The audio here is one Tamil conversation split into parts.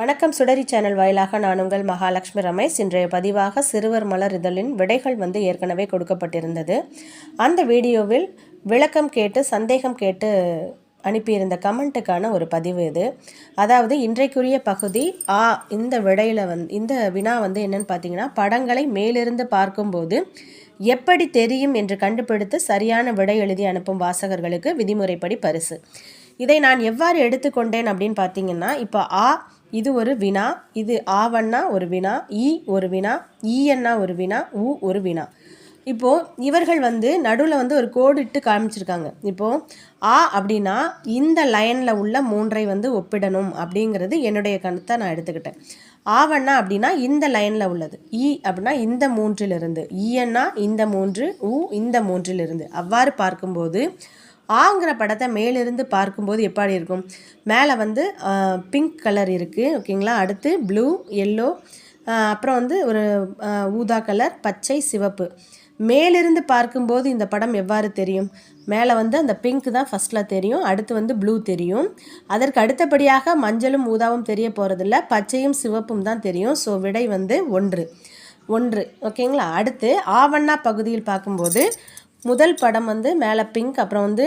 வணக்கம் சுடரி சேனல் வாயிலாக நான் உங்கள் மகாலட்சுமி ரமேஷ். இன்றைய பதிவாக சிறுவர் மலர் இதழின் விடைகள் வந்து ஏற்கனவே கொடுக்கப்பட்டிருந்தது. அந்த வீடியோவில் விளக்கம் கேட்டு சந்தேகம் கேட்டு அனுப்பியிருந்த கமெண்ட்டுக்கான ஒரு பதிவு இது. அதாவது இன்றைக்குரிய பகுதி ஆ இந்த விடையில் வந் இந்த வினா வந்து என்னன்னு பார்த்தீங்கன்னா படங்களை மேலிருந்து பார்க்கும்போது எப்படி தெரியும் என்று கண்டுபிடித்து சரியான விடை எழுதி அனுப்பும் வாசகர்களுக்கு விதிமுறைப்படி பரிசு. இதை நான் எவ்வாறு எடுத்துக்கொண்டேன் அப்படின்னு பார்த்தீங்கன்னா இப்போ ஆ இது ஒரு வினா இது ஆவண்ணா ஒரு வினா ஈ ஒரு வினா ஈயண்ணா ஒரு வினா உ ஒரு வினா. இப்போது இவர்கள் வந்து நடுவில் வந்து ஒரு கோடு இட்டு காமிச்சிருக்காங்க. இப்போது ஆ அப்படின்னா இந்த லைனில் உள்ள மூன்றை வந்து ஒப்பிடணும் அப்படிங்கிறது என்னுடைய கணத்தை நான் எடுத்துக்கிட்டேன். ஆவண்ணா அப்படின்னா இந்த லைனில் உள்ளது. ஈ அப்படின்னா இந்த மூன்றிலிருந்து ஈயண்ணா இந்த மூன்று உ இந்த மூன்றிலிருந்து. அவ்வாறு பார்க்கும்போது ஆங்கிற படத்தை மேலிருந்து பார்க்கும்போது எப்படி இருக்கும்? மேலே வந்து பிங்க் கலர் இருக்குது ஓகேங்களா? அடுத்து ப்ளூ எல்லோ அப்புறம் வந்து ஒரு ஊதா கலர் பச்சை சிவப்பு. மேலிருந்து பார்க்கும்போது இந்த படம் எவ்வாறு தெரியும்? மேலே வந்து அந்த பிங்க் தான் ஃபஸ்ட்டில் தெரியும் அடுத்து வந்து ப்ளூ தெரியும். அதற்கு அடுத்தபடியாக மஞ்சளும் ஊதாவும் தெரிய போகிறதில்ல பச்சையும் சிவப்பும் தான் தெரியும். ஸோ விடை வந்து ஒன்று. ஒன்று ஓகேங்களா? அடுத்து ஆவண்ணா பகுதியில் பார்க்கும்போது முதல் படம் வந்து மேலே பிங்க் அப்புறம் வந்து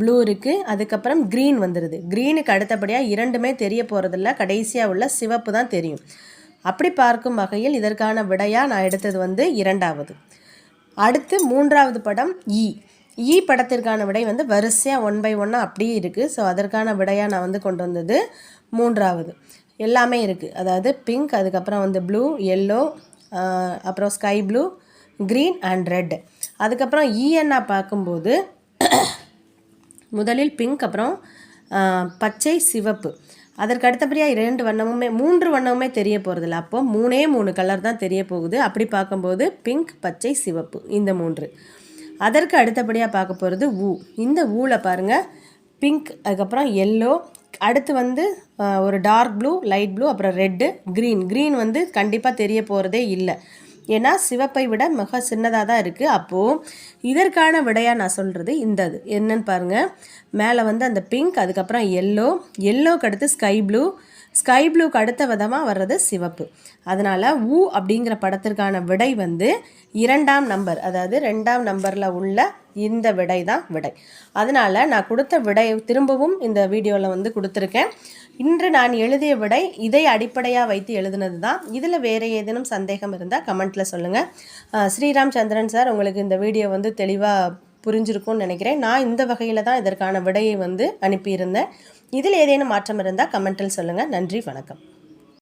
ப்ளூ இருக்குது அதுக்கப்புறம் க்ரீன் வந்துடுது க்ரீனுக்கு அடுத்தபடியாக இரண்டுமே தெரிய போகிறதில்ல கடைசியாக உள்ள சிவப்பு தான் தெரியும். அப்படி பார்க்கும் வகையில் இதற்கான விடையாக நான் எடுத்தது வந்து இரண்டாவது. அடுத்து மூன்றாவது படம் இ இ படத்திற்கான விடை வந்து வரிசையாக ஒன் பை ஒன்னாக அப்படியே இருக்குது ஸோ அதற்கான விடையாக நான் வந்து கொண்டு வந்தது மூன்றாவது. எல்லாமே இருக்குது அதாவது பிங்க் அதுக்கப்புறம் வந்து ப்ளூ எல்லோ அப்புறம் sky blue green and red அதுக்கப்புறம் e இஎன்ஆ பார்க்கும்போது முதலில் பிங்க் அப்புறம் பச்சை சிவப்பு. அதற்கு அடுத்தபடியாக இரண்டு வண்ணமுமே மூன்று வண்ணமுமே தெரிய போகிறதில்ல அப்போது மூணே மூணு கலர் தான் தெரிய போகுது. அப்படி பார்க்கும்போது பிங்க் பச்சை சிவப்பு இந்த மூன்று. அதற்கு அடுத்தபடியாக பார்க்க போகிறது ஊ. இந்த ஊவில் பாருங்கள் பிங்க் அதுக்கப்புறம் எல்லோ அடுத்து வந்து ஒரு டார்க் ப்ளூ லைட் ப்ளூ அப்புறம் ரெட்டு க்ரீன் க்ரீன் வந்து கண்டிப்பாக தெரிய போகிறதே இல்லை. ஏன்னா சிவப்பை விட மிக சின்னதாக தான் இருக்குது அப்போது இதற்கான விடையாக நான் சொல்கிறது இந்த இது என்னன்னு பாருங்கள் மேலே வந்து அந்த பிங்க் அதுக்கப்புறம் எல்லோ எல்லோக்கு அடுத்து ஸ்கை ப்ளூ ஸ்கை ப்ளூக்கு அடுத்த விதமாக வர்றது சிவப்பு. அதனால் ஊ அப்படிங்கிற படத்திற்கான விடை வந்து இரண்டாம் நம்பர். அதாவது ரெண்டாம் நம்பரில் உள்ள இந்த விடை தான் விடை. அதனால் நான் கொடுத்த விடை திரும்பவும் இந்த வீடியோவில் வந்து கொடுத்துருக்கேன். இன்று நான் எழுதிய விடை இதை அடிப்படையாக வைத்து எழுதுனது தான். இதில் வேறு ஏதேனும் சந்தேகம் இருந்தால் கமெண்ட்டில் சொல்லுங்கள் ஸ்ரீராம் சந்திரன் சார் உங்களுக்கு இந்த வீடியோ வந்து தெளிவாக புரிஞ்சிருக்கும்னு நினைக்கிறேன். நான் இந்த வகையில் தான் இதற்கான விடையை வந்து அனுப்பியிருந்தேன். இதில் ஏதேனும் மாற்றம் இருந்தால் கமெண்ட்டில் சொல்லுங்கள் நன்றி வணக்கம்.